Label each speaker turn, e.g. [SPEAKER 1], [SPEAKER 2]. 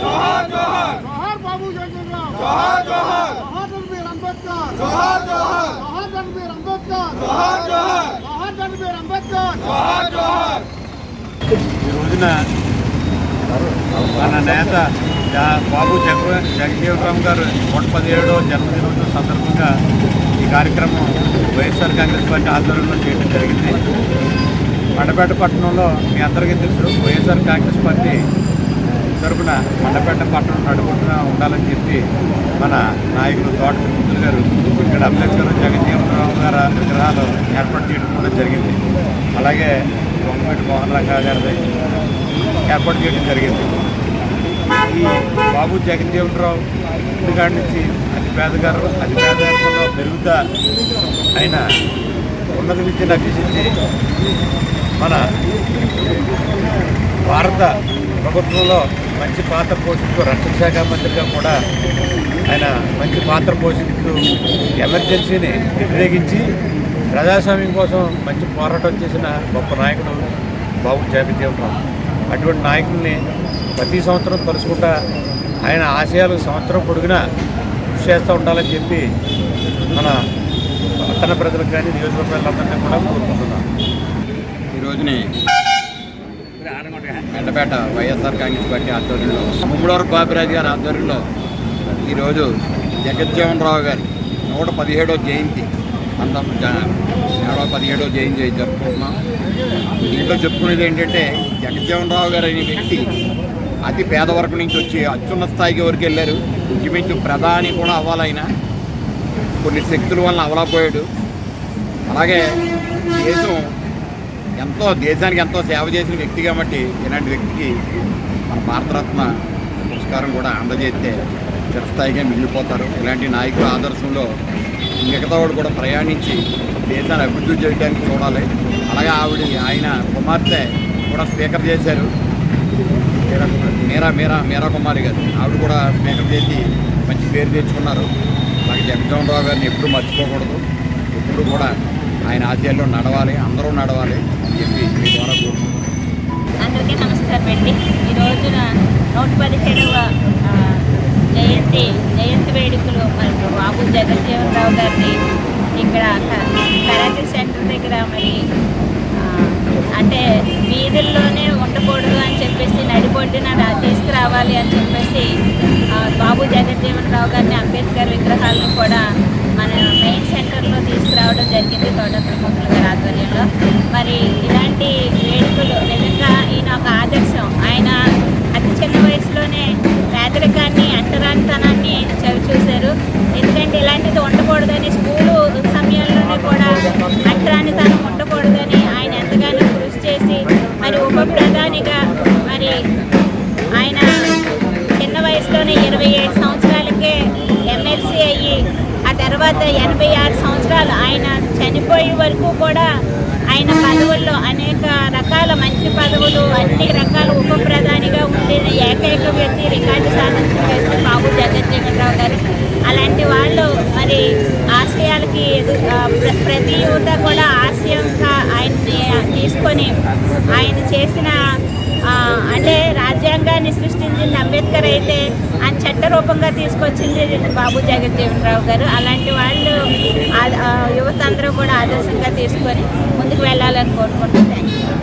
[SPEAKER 1] జోహార్ జోహార్
[SPEAKER 2] జోహార్ బాబు జోహార్ జోహార్ జోహార్ అంబేద్కర్
[SPEAKER 1] జోహార్ జోహార్
[SPEAKER 2] జోహార్ అంబేద్కర్ జోహార్ జోహార్ జోహార్ అంబేద్కర్
[SPEAKER 1] జోహార్ జోహార్
[SPEAKER 3] ఈ రోజున మన నేత బాబు జగ జగజీవరామ్ గారు నూట పదిహేడో జన్మదినోత్సవం సందర్భంగా ఈ కార్యక్రమం వైఎస్ఆర్ కాంగ్రెస్ పార్టీ ఆధ్వర్యంలో చేయడం జరిగింది. మండపేట పట్టణంలో మీ అందరికీ తెలుసు వైఎస్ఆర్ కాంగ్రెస్ పార్టీ తరఫున మండపేట పట్టణం నడుపుకుండా ఉండాలని చెప్పి మన నాయకులు తోట ముద్దులు గారు ఇక్కడ అంబేద్కర్ రావు గారు విగ్రహాలు ఏర్పాటు చేయడం కూడా జరిగింది. అలాగే బొమ్మపేట మోహన్ రంగా గారిది ఏర్పాటు చేయడం జరిగింది. ఈ బాబు జగజ్జీవనరావు ఇంటికాడి నుంచి అతి పేదగారు అతి పేదరికంలో పెరుగుతా ఆయన ఉన్నత విద్యను అభ్యసించి మన భారత ప్రభుత్వంలో మంచి పాత్ర పోషిస్తూ రక్షణ శాఖ మంత్రిగా కూడా ఆయన మంచి పాత్ర పోషిస్తూ ఎమర్జెన్సీని వ్యతిరేకించి ప్రజాస్వామ్యం కోసం మంచి పోరాటం చేసిన గొప్ప నాయకుడు బాబు జగజ్జీవనరావు అటువంటి నాయకుల్ని ప్రతి సంవత్సరం తలుచుకుంటా ఆయన ఆశయాలు సంవత్సరం పొడిగినా కృషి చేస్తూ ఉండాలని చెప్పి మన పట్టణ ప్రజలకు కానీ నియోజకవర్గాలందరినీ కూడా కోరుకుంటున్నాం
[SPEAKER 4] ఈ ఎండపేట వైఎస్ఆర్ కాంగ్రెస్ పార్టీ ఆధ్వర్యంలో ముమ్మడవర బాపిరాజు గారి ఆధ్వర్యంలో ఈరోజు జగజ్జీవనరావు గారి నూట పదిహేడో జయంతి అంత నూట పదిహేడో జయంతి జరుపుకుంటున్నాం. దీంట్లో చెప్పుకునేది ఏంటంటే జగజ్జీవనరావు గారు అనే వ్యక్తి అతి పేదవర్గం నుంచి వచ్చి అత్యున్న స్థాయికి వరకు వెళ్ళారు? ఇంచుమించు ప్రధాని కూడా అవ్వాలైనా కొన్ని శక్తుల వలన అవలపోయాడు అలాగే దేశం ఎంతో దేశానికి ఎంతో సేవ చేసిన వ్యక్తి కాబట్టి ఇలాంటి వ్యక్తికి మన భారతరత్న పురస్కారం కూడా అందజేస్తే చిరస్థాయిగా మిగిలిపోతారు. ఇలాంటి నాయకుల ఆదర్శంలో మిగతా వాడు కూడా ప్రయాణించి దేశాన్ని అభివృద్ధి చేయడానికి చూడాలి. అలాగే ఆవిడ ఆయన కుమార్తె కూడా స్పీకర్ చేశారు. మీరా మీరా మీరా కుమారి గారు. ఆవిడ కూడా స్పీకర్ చేసి మంచి పేరు తెచ్చుకున్నారు. అలాగే జగన్మోహన్ గారిని ఎప్పుడూ మర్చిపోకూడదు. ఎప్పుడు కూడా ఆయన ఆశయాల్లో నడవాలి అందరూ నడవాలి అని చెప్పి మీ ద్వారా
[SPEAKER 5] అందరికీ నమస్కారం అండి. ఈ రోజున నూట పదిహేడవ జయంతి జయంతి వేడుకలు మరి బాబు జగజ్జీవనరావు గారిని ఇక్కడ కరాటే సెంటర్ దగ్గర మరి అంటే వీధుల్లోనే ఉండకూడదు అని చెప్పేసి నడిపొడ్డిన తీసుకురావాలి అని చెప్పేసి బాబు బాబు జగజ్జీవనరావు గారిని అంబేద్కర్ విగ్రహాలను కూడా మెయిన్ సెంటర్లో తీసుకురావడం జరిగింది తోట ప్రముఖుల గారి ఆధ్వర్యంలో. మరి ఇలాంటి వేడుకలు నిజంగా ఈయన ఒక ఆదర్శం. ఆయన అతి చిన్న వయసులోనే పేదరికాన్ని అంటరానితనాన్ని చవి చూశారు ఎందుకంటే ఇలాంటిది ఉండకూడదని చనిపోయే వరకు కూడా ఆయన పదవుల్లో అనేక రకాల మంచి పదవులు అన్ని రకాల ఉప ప్రధానిగా ఉండిన ఏకైక వ్యక్తి రికార్డు సాధించిన వ్యక్తి బాబు జగజ్జీవనరావు గారు. అలాంటి వాళ్ళు మరి ఆశయాలకి ప్ర- ప్రతి యువత కూడా ఆశయం ఆయన్ని తీసుకొని ఆయన చేసిన అంటే రాజ్యాంగాన్ని సృష్టించింది అంబేద్కర్ అయితే ఆయన చట్ట రూపంగా తీసుకొచ్చింది బాబు జగజ్జీవనరావు గారు. అలాంటి వాళ్ళు యువత అందరూ కూడా ఆదర్శంగా తీసుకొని ముందుకు వెళ్ళాలని కోరుకుంటున్నాను.